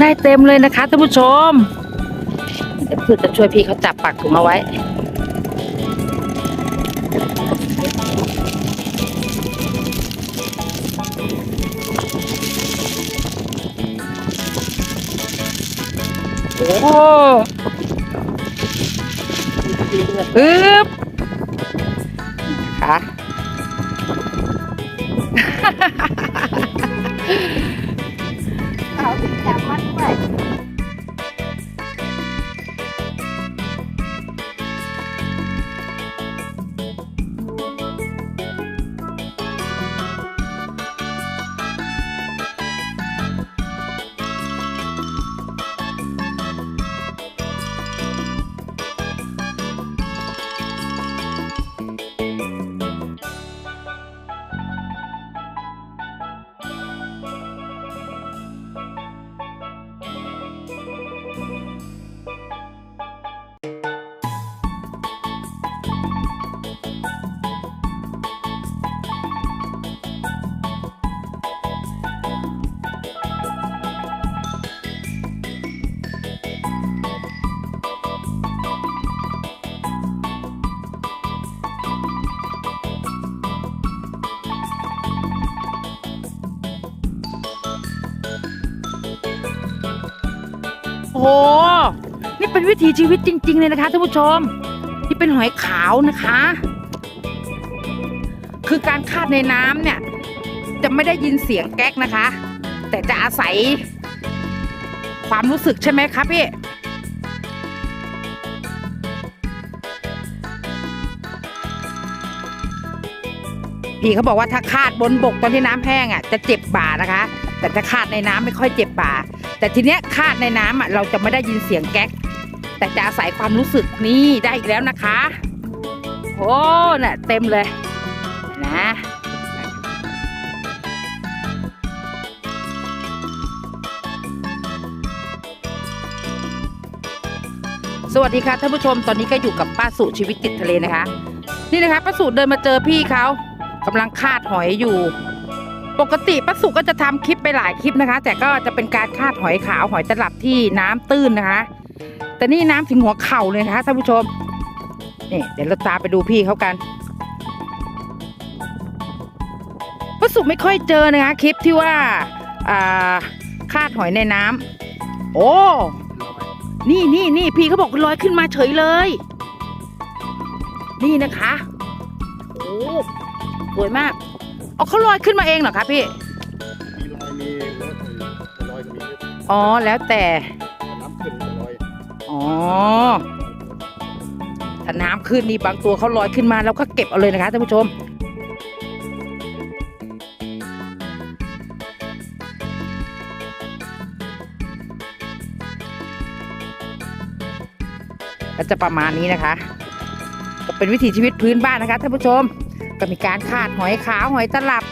ได้เต็มเลยนะคะท่านผู้ชมเดี๋ยวเพื่อจะช่วยพี่เขาจับปากถุงเอาไว้ โอ้โหอึ๊บ เข เป็นวิถีชีวิตจริง ๆ เลยนะคะท่านผู้ชมนี่เป็นหอยขาวนะคะ คือการคาดในน้ำเนี่ย จะไม่ได้ยินเสียงแก๊กนะคะ แต่จะอาศัย ความรู้สึกใช่ไหมครับพี่พี่เขาบอกว่าถ้าคาดบนบกตอนที่น้ำแห้งอะจะเจ็บบ่านะคะ แต่ถ้าคาดในน้ำไม่ค่อยเจ็บบ่า แต่ทีเนี้ยคาดในน้ำอะเราจะไม่ได้ยินเสียงแก๊ก แต่จะอาศัยความรู้สึกนี่ได้อีกแล้วนะคะ โอ้น่ะเต็มเลยนะสวัสดีค่ะท่านผู้ชมตอนนี้ก็อยู่กับป้าสุชีวิตติดทะเลนะคะ นี่นะคะป้าสุเดินมาเจอพี่เขากำลังคาดหอยอยู่ ปกติป้าสุก็จะทำคลิปไปหลายคลิปนะคะ แต่ก็จะเป็นการคาดหอยขาวหอยตลับที่น้ำตื้นนะคะ แต่นี่น้ำถึงหัวเข่าเลยนะคะท่านผู้ชมนี่เดี๋ยวเราตามไปดูพี่เขากันป้าสุไม่ค่อยเจอนะคะคลิปที่ว่าอ่าคาดหอยในน้ำโอ้นี่นี่นี่พี่เขาบอกลอยขึ้นมาเฉยเลย นี่นะคะโอ้สวยมากเอาเขาลอยขึ้นมาเองเหรอคะพี่มีลอยมีแล้วแต่ลอยก็มีอ๋อแล้วแต่น้ำขึ้นก็ลอย อ๋อ ถ้าน้ำขึ้นนี่บางตัวเขาลอยขึ้นมาแล้วก็เก็บเอาเลยนะคะท่านผู้ชมก็จะประมาณนี้นะคะ ก็เป็นวิถีชีวิตพื้นบ้านนะคะท่านผู้ชม ก็มีการคาดหอยขาวหอยตลับ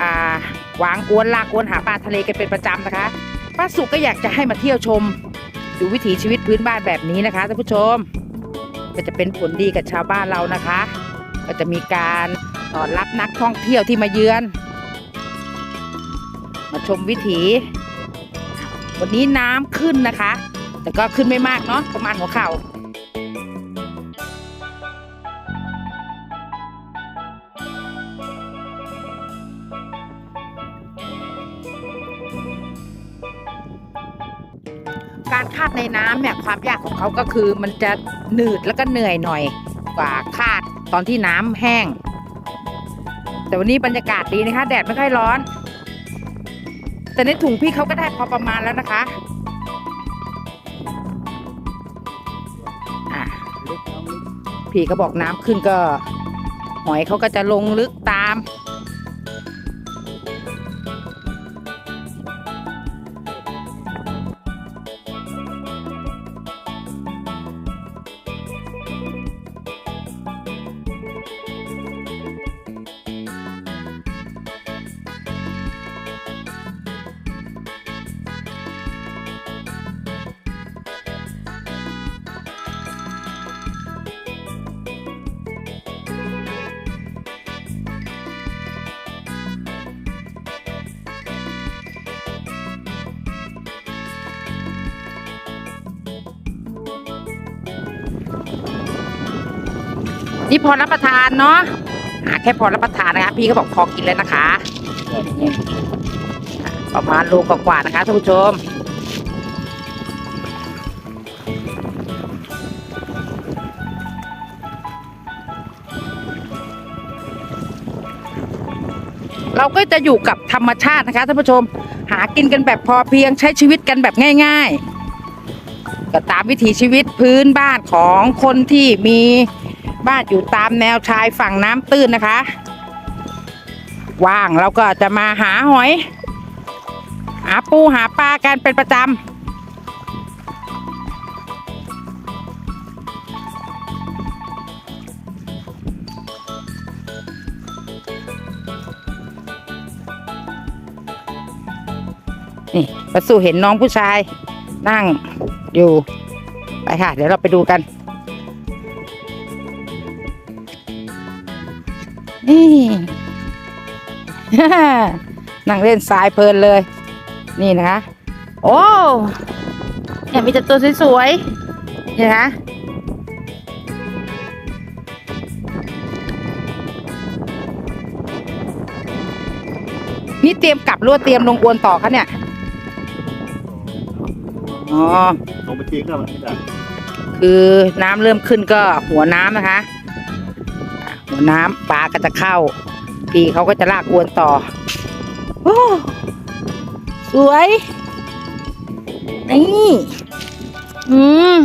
อ่าวางอวนลากอวนหาปลาทะเลกันเป็นประจำนะคะป้าสุก็อยากจะให้มาเที่ยวชม ดูวิถีชีวิตพื้นบ้านแบบนี้นะคะท่านผู้ชม ก็จะเป็นผลดีกับชาวบ้านเรานะคะ ก็จะมีการต้อนรับนักท่องเที่ยวที่มาเยือน มาชมวิถี วันนี้น้ำขึ้นนะคะ แต่ก็ขึ้นไม่มากเนาะประมาณหัวเข่า การคาดในน้ำเนี่ยความยากของเขาก็คือมันจะหนืดแล้วก็เหนื่อยหน่อยกว่าคาดตอนที่น้ำแห้ง แต่วันนี้บรรยากาศดีนะคะ แดดไม่ค่อยร้อน แต่ในถุงพี่เขาก็ได้พอประมาณแล้วนะคะอะลึกน้ำลึกพี่เขาบอกน้ำขึ้นก็ หอยเขาก็จะลงลึกตาม นี่พอรับประทานเนาะหาแค่พอรับประทานนะคะ พี่ก็บอกพอกินแล้วนะคะ ประมาณโลกว่าๆนะคะท่านผู้ชมเราก็จะอยู่กับธรรมชาตินะคะท่านผู้ชม หากินกันแบบพอเพียงใช้ชีวิตกันแบบง่าย ๆ ก็ตามวิถีชีวิตพื้นบ้านของคนที่มี บ้านอยู่ตามแนวชายฝั่งน้ำตื้นนะคะ ว่างเราก็จะมาหาหอย หาปูหาปลากันเป็นประจำนี่ประสูเห็นน้องผู้ชายนั่งอยู่ ไปค่ะ เดี๋ยวเราไปดูกัน นี่นั่งเล่นทรายเพลินเลย นี่นะคะโอ้เนี่ยมีแต่ตัวสวยๆนี่นะคะนี่เตรียมกลับหรือว่าเตรียมลงอวนต่อคะเนี่ย อ๋อลงไปทิ้งแล้วมันไม่ได้คือน้ำเริ่มขึ้นก็หัวน้ำนะคะอะหัว น้ำปลาก็จะเข้า พี่เขาก็จะลากอวนต่อโอ้สวย นี่ อืม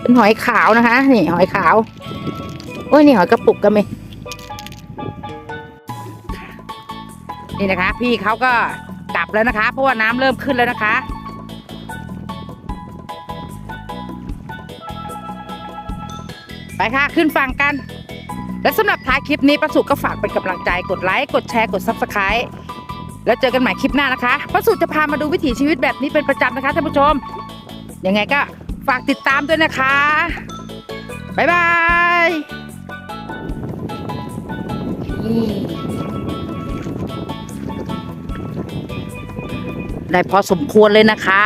เป็นหอยขาวนะคะ นี่หอยขาว โอ้ยนี่หอยกระปุกก็มีนี่นะคะ พี่เขาก็กลับแล้วนะคะ เพราะว่าน้ำเริ่มขึ้นแล้วนะคะ ไปค่ะ ขึ้นฝั่งกัน และสำหรับท้ายคลิปนี้ประสุก็ฝากเป็นกำลังใจกดไลค์กดแชร์กด Subscribe แล้วเจอกันใหม่คลิปหน้านะคะประสุจะพามาดูวิถีชีวิตแบบนี้เป็นประจำนะคะท่านผู้ชม ยังไงก็ฝากติดตามด้วยนะคะ บ๊ายบายได้พอสมควรเลยนะคะ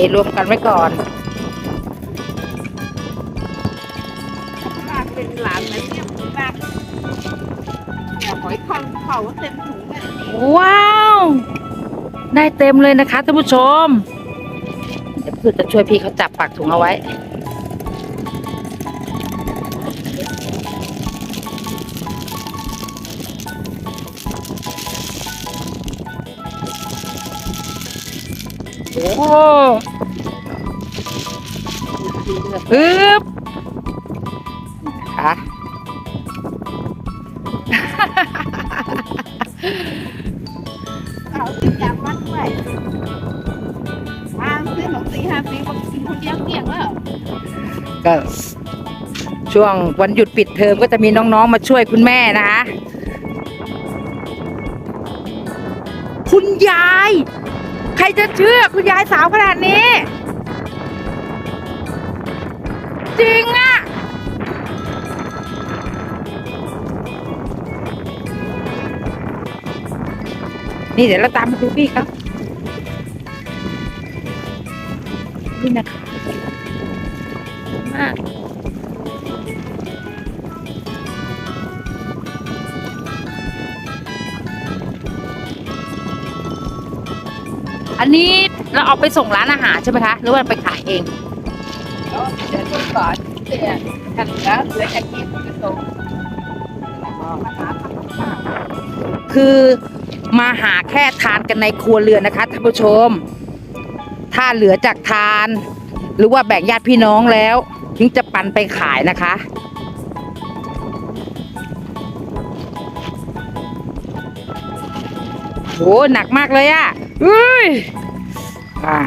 เดรวมกันไว้ก่อนป้าเป็นหลานไหมเนี่ยป้าเนี่ยหอยทองเผาเต็มถุงเลยนี่ว้าว ได้เต็มเลยนะคะท่านผู้ชม เดี๋ยวพืชจะช่วยพี่เขาจับปากถุงเอาไว้ โอ้อึ๊บนะคะเอาที่จากวัดด้วยวางซื้อหนมสี่ห้าปีก็กินคนเดียวเกลี้ยงแล้วก็ช่วงวันหยุดปิดเทอมก็จะมีน้องๆ มาช่วยคุณแม่นะคะ คุณยาย ใครจะเชื่อคุณยายสาวขนาดนี้ จริงอะนี่เดี๋ยวเราตามมาดูพี่ครับนี่นะคะมาก อันนี้เราเอาไปส่งร้านอาหารใช่ไหมคะ หรือว่าไปขายเองแล้วเดี๋ยวคนก่อนเสียกันแล้วเหลือจะกินก็ส่งมาหาทำข้าวคือมาหาแค่ทานกันในครัวเรือนนะคะท่านผู้ชม ถ้าเหลือจากทาน หรือว่าแบ่งญาติพี่น้องแล้วถึงจะปันไปขายนะคะโหหนักมากเลยอะ อุ้ยอ่า